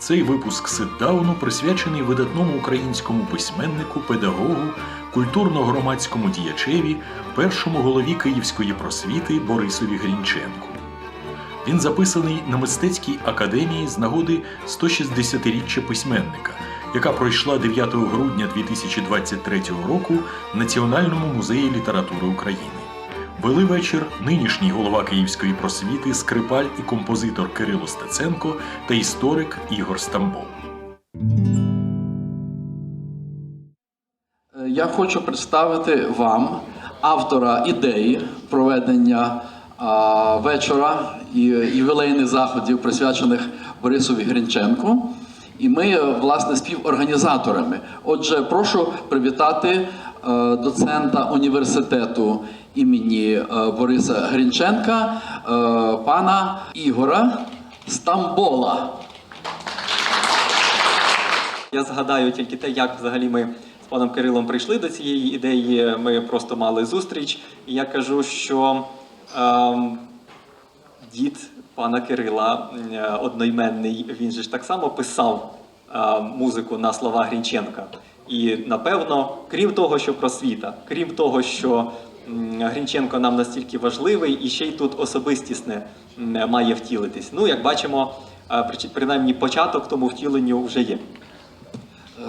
Цей випуск ситдауну присвячений видатному українському письменнику, педагогу, культурно-громадському діячеві, першому голові Київської просвіти Борисові Грінченку. Він записаний на мистецькій академії з нагоди 160-річчя письменника, яка пройшла 9 грудня 2023 року в Національному музеї літератури України. Вели вечір нинішній голова Київської просвіти, скрипаль і композитор Кирило Стеценко та історик Ігор Стамбов. Я хочу представити вам автора ідеї проведення а, вечора і ювілейних заходів, присвячених Борисові Гринченку. І ми, е, власне, співорганізаторами. Отже, прошу привітати е, доцента університету імені е, Бориса Гринченка, е, пана Ігора Стамбола. Я згадаю тільки те, як взагалі ми з паном Кирилом прийшли до цієї ідеї. Ми просто мали зустріч, і я кажу, що ем, дід пана Кирила, е, одноіменний, він же ж так само писав е, музику на слова Грінченка. І напевно, крім того, що просвіта, крім того, що Грінченко нам настільки важливий, і ще й тут особистісне має втілитись. Ну, як бачимо, е, принаймні початок тому втіленню вже є.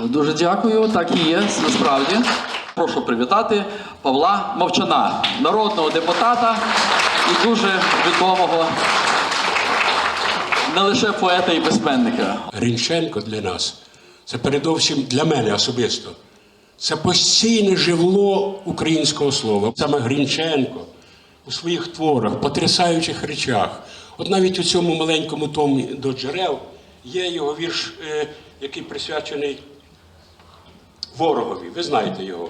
Е, Дуже дякую, так і є, насправді. Прошу привітати Павла Мовчана, народного депутата і дуже відомого не лише поета і письменника. Гринченко для нас це передовсім для мене особисто. Це постійне живло українського слова. Саме Гринченко у своїх творах, потрясаючих речах. От навіть у цьому маленькому томі до джерел є його вірш, е, який присвячений ворогові. Ви знаєте його.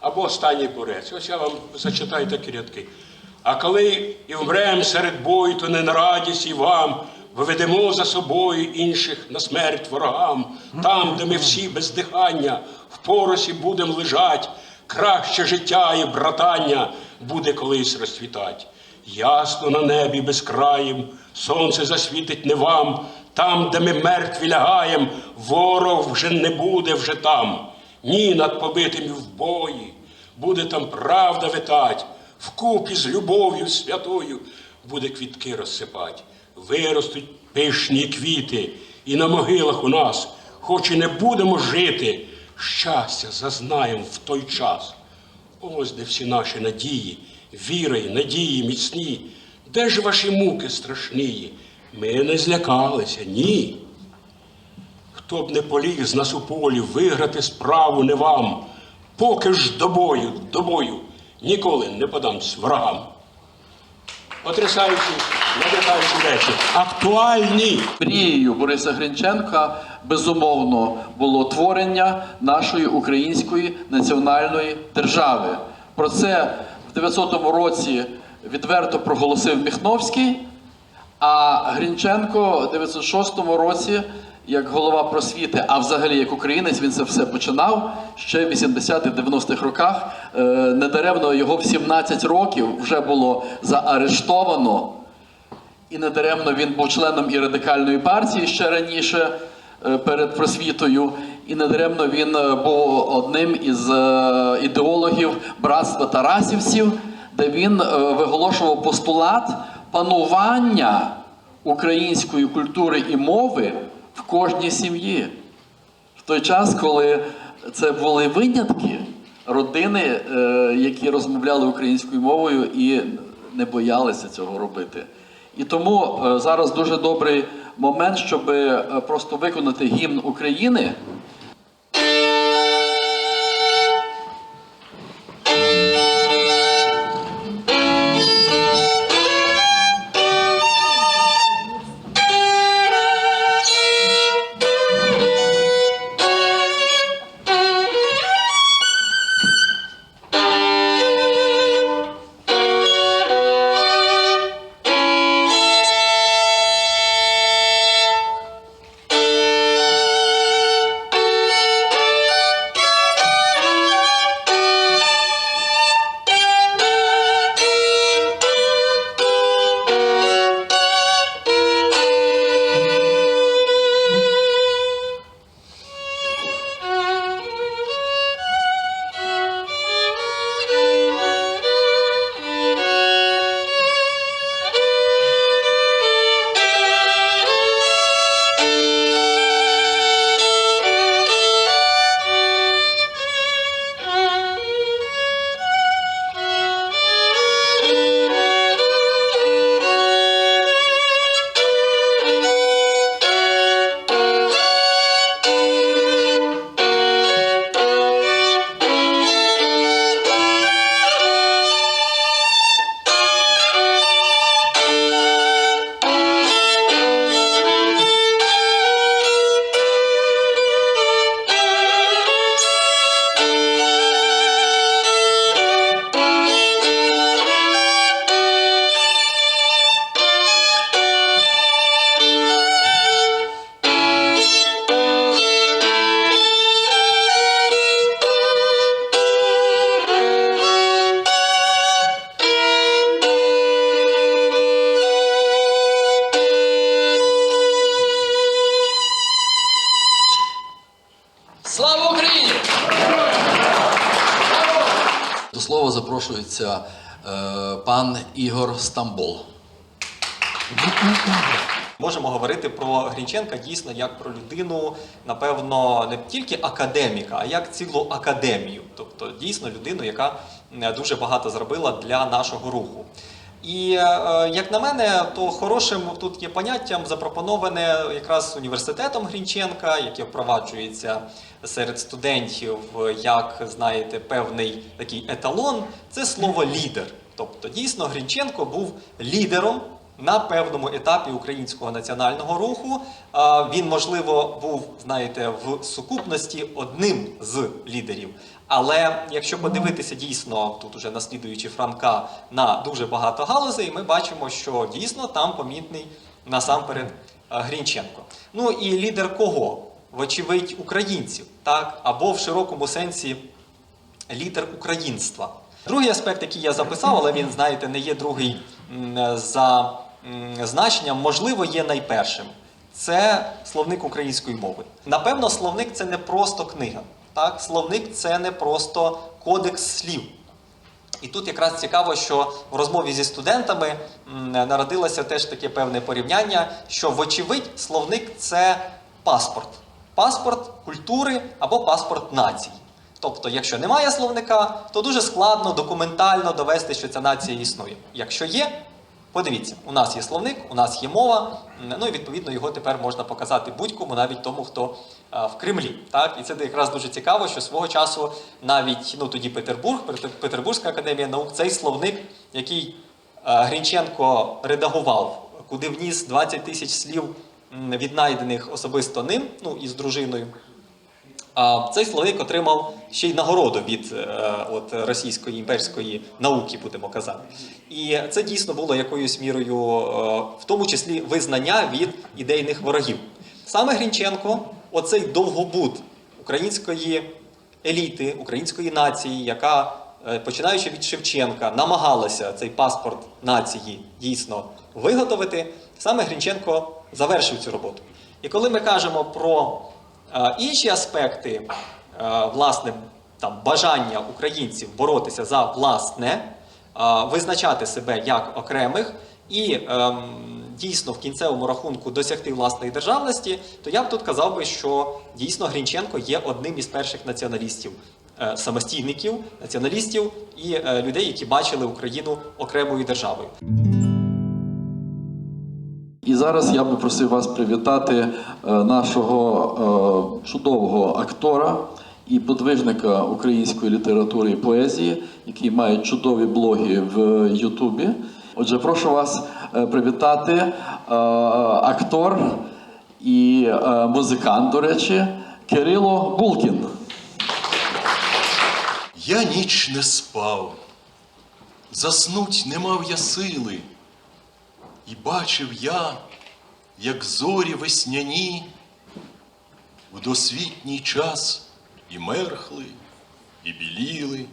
Або останній борець. Ось я вам зачитаю такі рядки. А коли і вмрем серед бою, то не на радість і вам, виведемо за собою інших на смерть ворогам, там, де ми всі без дихання, в поросі будем лежать, краще життя і братання буде колись розцвітать. Ясно на небі безкраїм, сонце засвітить не вам, там, де ми мертві лягаєм, ворог вже не буде вже там. Ні, над побитими в бої, буде там правда витать, вкупі з любов'ю святою буде квітки розсипать. Виростуть пишні квіти, і на могилах у нас, хоч і не будемо жити, щастя зазнаєм в той час. Ось де всі наші надії, віра й надії міцні. Де ж ваші муки страшні? Ми не злякалися, ні. Хто б не поліг з нас у полі виграти справу не вам, поки ж до бою, до бою ніколи не подамсь ворогам. Потрясаючі, надихаючі речі, актуальні. Мрією Бориса Гринченка безумовно було творення нашої української національної держави. Про це в 900 році відверто проголосив Міхновський, а Гринченко в 906 році, як голова просвіти, а взагалі як українець, він це все починав ще в 80-90-х роках. Е, Недаремно його в 17 років вже було заарештовано. І недаремно він був членом і радикальної партії ще раніше е, перед просвітою. І недаремно він е, був одним із ідеологів братства Тарасівців, де він виголошував постулат панування української культури і мови в кожній сім'ї. В той час, коли це були винятки, родини, е, які розмовляли українською мовою і не боялися цього робити. І тому е, зараз дуже добрий момент, щоб е, просто виконати гімн України. Запрошується е, пан Ігор Стамбол. Можемо говорити про Грінченка дійсно як про людину, напевно, не тільки академіка, а як цілу академію. Тобто дійсно людину, яка е, дуже багато зробила для нашого руху. І е, як на мене, то хорошим тут є поняттям запропоноване якраз університетом Грінченка, яке впроваджується серед студентів як знаєте певний такий еталон. Це слово лідер. Тобто, дійсно, Грінченко був лідером на певному етапі українського національного руху. А, Він, можливо, був, знаєте, в сукупності одним з лідерів. Але якщо подивитися дійсно, тут уже наслідуючи Франка на дуже багато галузей, ми бачимо, що дійсно там помітний насамперед Грінченко. Ну і лідер кого? Вочевидь, українців, так? Або в широкому сенсі лідер українства. Другий аспект, який я записав, але він, знаєте, не є другий за значенням, можливо, є найпершим. Це словник української мови. Напевно, словник це не просто книга. Так? Словник це не просто кодекс слів. І тут якраз цікаво, що в розмові зі студентами народилося теж таке певне порівняння, що, вочевидь, словник це паспорт. Паспорт культури або паспорт нації. Тобто, якщо немає словника, то дуже складно документально довести, що ця нація існує. Якщо є, подивіться, у нас є словник, у нас є мова, ну і відповідно його тепер можна показати будь-кому, навіть тому, хто а, в Кремлі. Так? І це якраз дуже цікаво, що свого часу навіть ну, тоді Петербург, Петер- Петербурзька академія наук, цей словник, який а, Грінченко редагував, куди вніс 20 тисяч слів віднайдених особисто ним, ну і з дружиною. А цей словник отримав ще й нагороду від е, от, російської імперської науки, будемо казати. І це дійсно було якоюсь мірою, е, в тому числі визнання від ідейних ворогів. Саме Грінченко, оцей довгобуд української еліти, української нації, яка, е, починаючи від Шевченка, намагалася цей паспорт нації дійсно виготовити, саме Грінченко завершив цю роботу. І коли ми кажемо про Інші аспекти, е, власне, там, бажання українців боротися за власне, е, визначати себе як окремих і ем, дійсно в кінцевому рахунку досягти власної державності, то я б тут казав би, що дійсно Грінченко є одним із перших націоналістів, е, самостійників, націоналістів і е, людей, які бачили Україну окремою державою. І зараз я би просив вас привітати е, нашого е, чудового актора і подвижника української літератури і поезії, який має чудові блоги в Ютубі. Отже, прошу вас е, привітати актор і музикант, до речі, Кирило Булкін. Я ніч не спав, заснуть не мав я сили, і бачив я, як зорі весняні в досвітній час і мерхли, і біліли,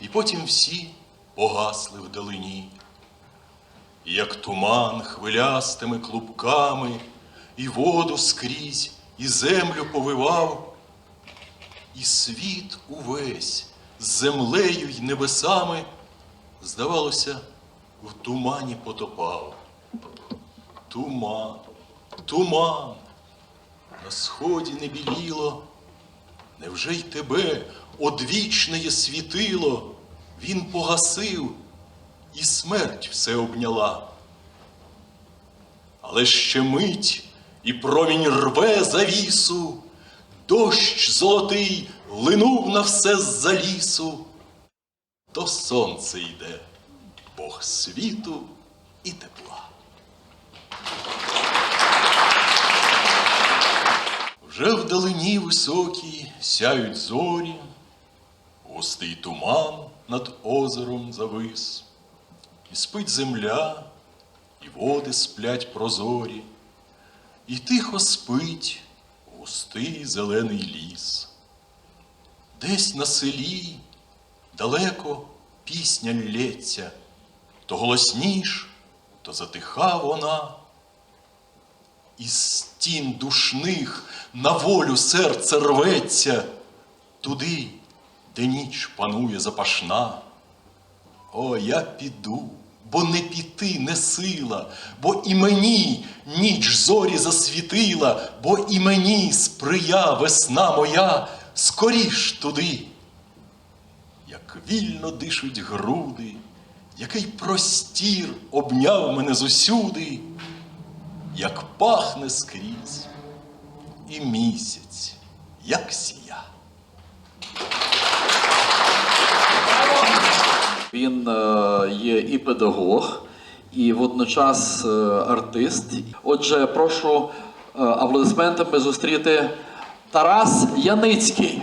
і потім всі погасли вдалині. І як туман хвилястими клубками, і воду скрізь, і землю повивав, і світ увесь з землею й небесами, здавалося, в тумані потопав. Туман, туман, на сході не біліло, невже й тебе одвічне світило, він погасив, і смерть все обняла. Але ще мить, і промінь рве завісу, дощ золотий линув на все з-за лісу. То сонце йде, Бог світу і тепла. Вже вдалині високій сяють зорі, густий туман над озером завис, і спить земля, і води сплять прозорі, і тихо спить густий зелений ліс. Десь на селі далеко пісня лється, то голосніш, то затиха вона. Із стін душних на волю серце рветься туди, де ніч панує запашна. О, я піду, бо не піти не сила, бо і мені ніч зорі засвітила, бо і мені сприя весна моя, скоріш туди. Як вільно дишуть груди, який простір обняв мене зусюди, як пахне скрізь, і місяць, як сія. Він е, є і педагог, і водночас е, артист. Отже, прошу е, аплодисментами зустріти Тарас Яницький.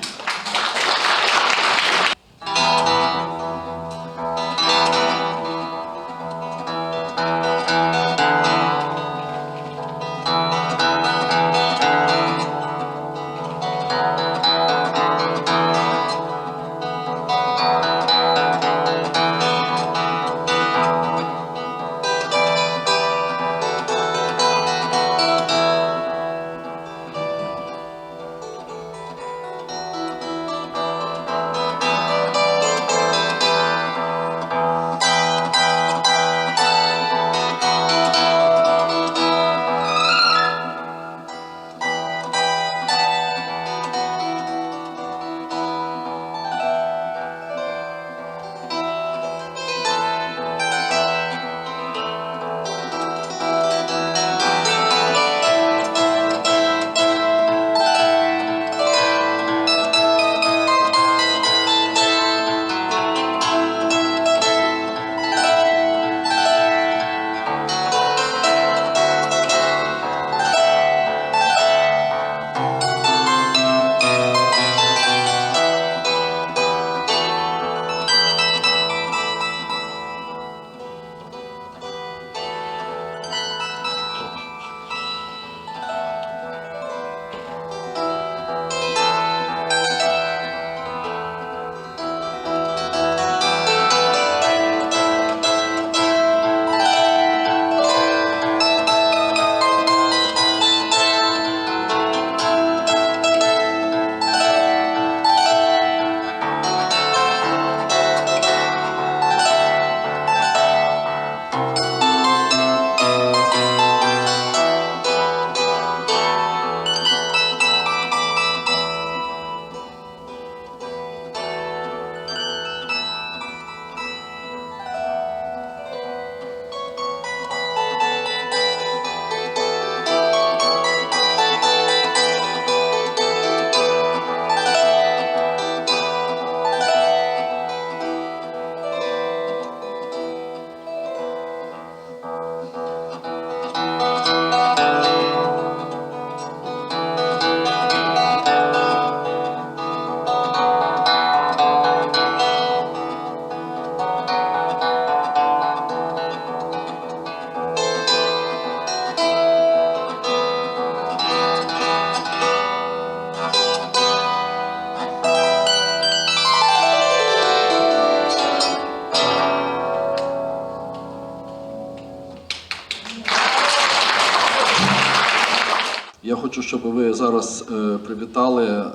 Зараз е, привітали е,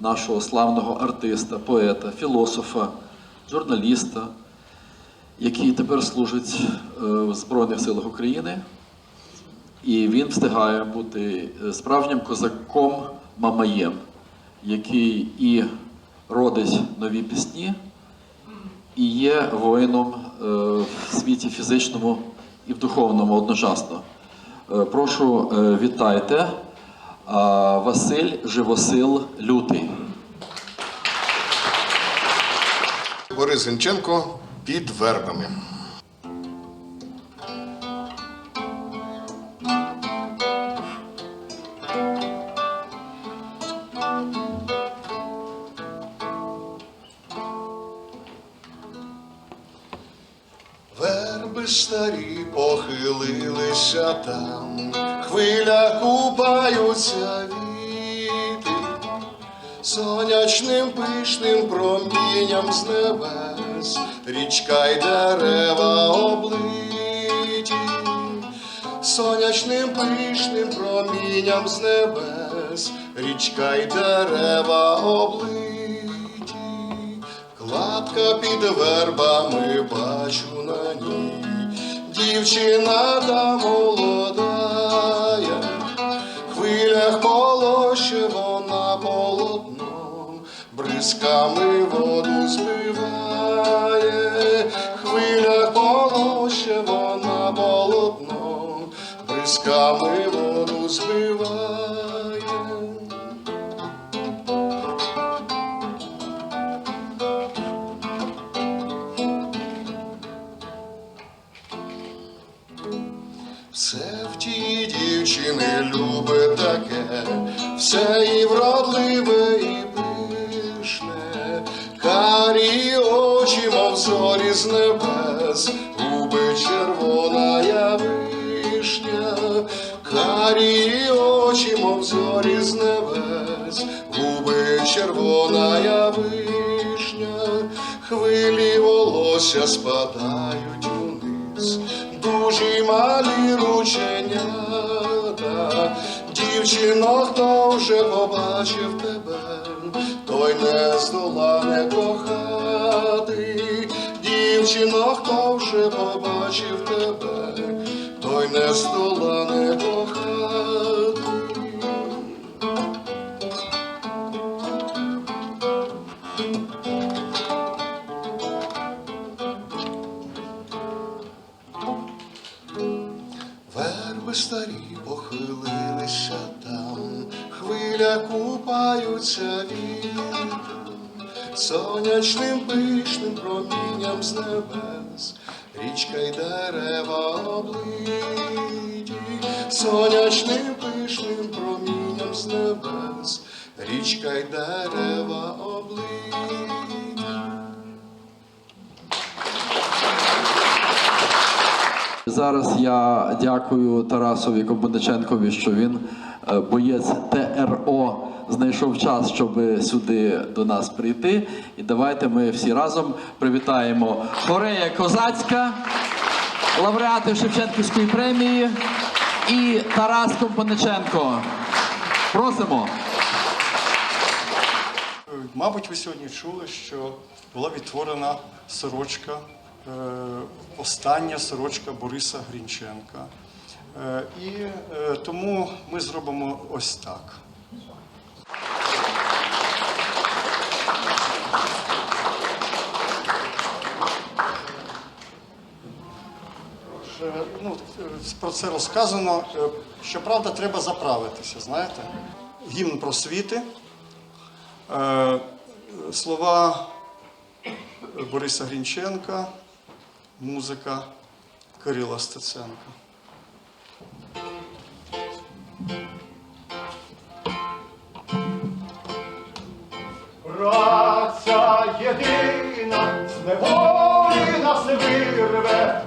нашого славного артиста, поета, філософа, журналіста, який тепер служить е, в Збройних силах України. І він встигає бути справжнім козаком Мамаєм, який і родить нові пісні, і є воїном в світі фізичному і в духовному одночасно. Прошу, вітайте Василь Живосил Лютий. Борис Генченко під вербами. Сонячним пишним промінням з небес, річка й дерева облиті, сонячним пишним промінням з небес, річка й дерева облиті, Кладка під вербами бачу на ній, дівчина та молодая, в хвилях полоще вона полотном, бризками воду збиває, хвиля полощева полоще вона полотном, бризками воду збиває. Дівчино, хто вже побачив тебе, той не здолане кохати, дівчино, хто вже побачив тебе, той не здолане кохати. Сонячним пишним промінням з небес, річка й дерева облиті, сонячним пишним промінням з небес, річка й дерева облиті. Зараз я дякую Тарасові Кобудаченкові, що він е, боєць ТРО знайшов час, щоб сюди до нас прийти. І давайте ми всі разом привітаємо Хорея Козацька, лауреати Шевченківської премії і Тарас Компаниченко. Просимо. Мабуть, ви сьогодні чули, що була відтворена сорочка, е, остання сорочка Бориса Грінченка. Е, І е, тому ми зробимо ось так. Ну, е, про це розказано. Е, Щоправда, треба заправитися, знаєте? Гімн просвіти. Е, Слова Бориса Грінченка, музика Кирила Стеценка. Праця єдина, з неволі нас не вирве,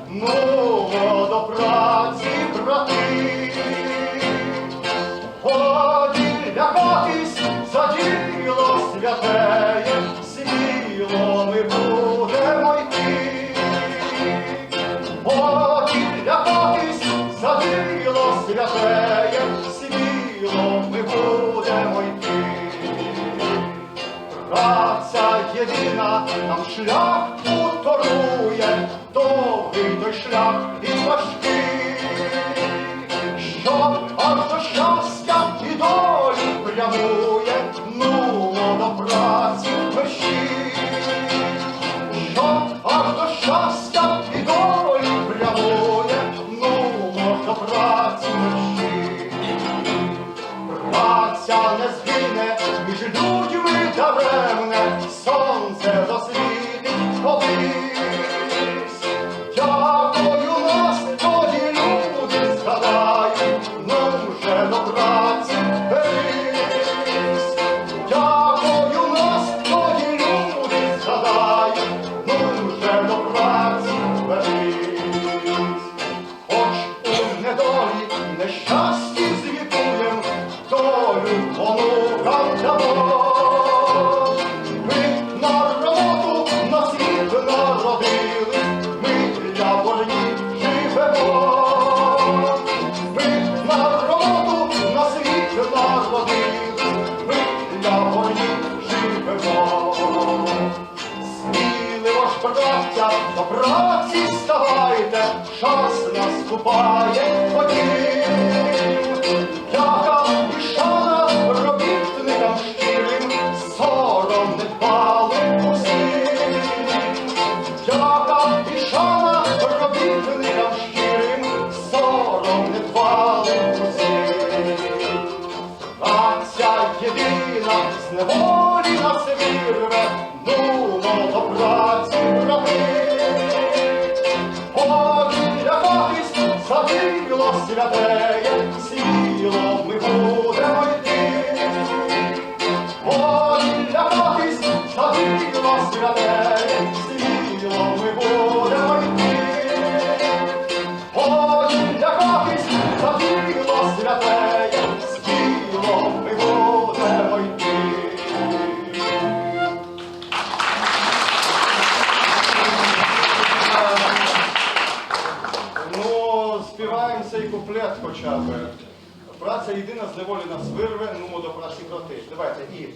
нам шлях уторує, довгий той шлях і важкий, що аж до щастя і долі прямує, ну до праці мерщій, що аж до щастя і долі час наступає потім. Яка і шана робітникам щирим, сором не дбали усім. Яка і шана робітникам щирим, сором не дбали усім. Праця єдина з неволі нас вирве, ну, до праці брати. Помілякатись святе, святеє, сіло ми будемо йти. Помілякатись завіло святеє, сіло куплет хоча б. Праця єдина з неволі нас вирве, ну до праці брати. Давайте і.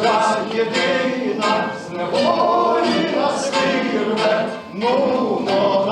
Праця єдина з неволі нас вирве, ну до.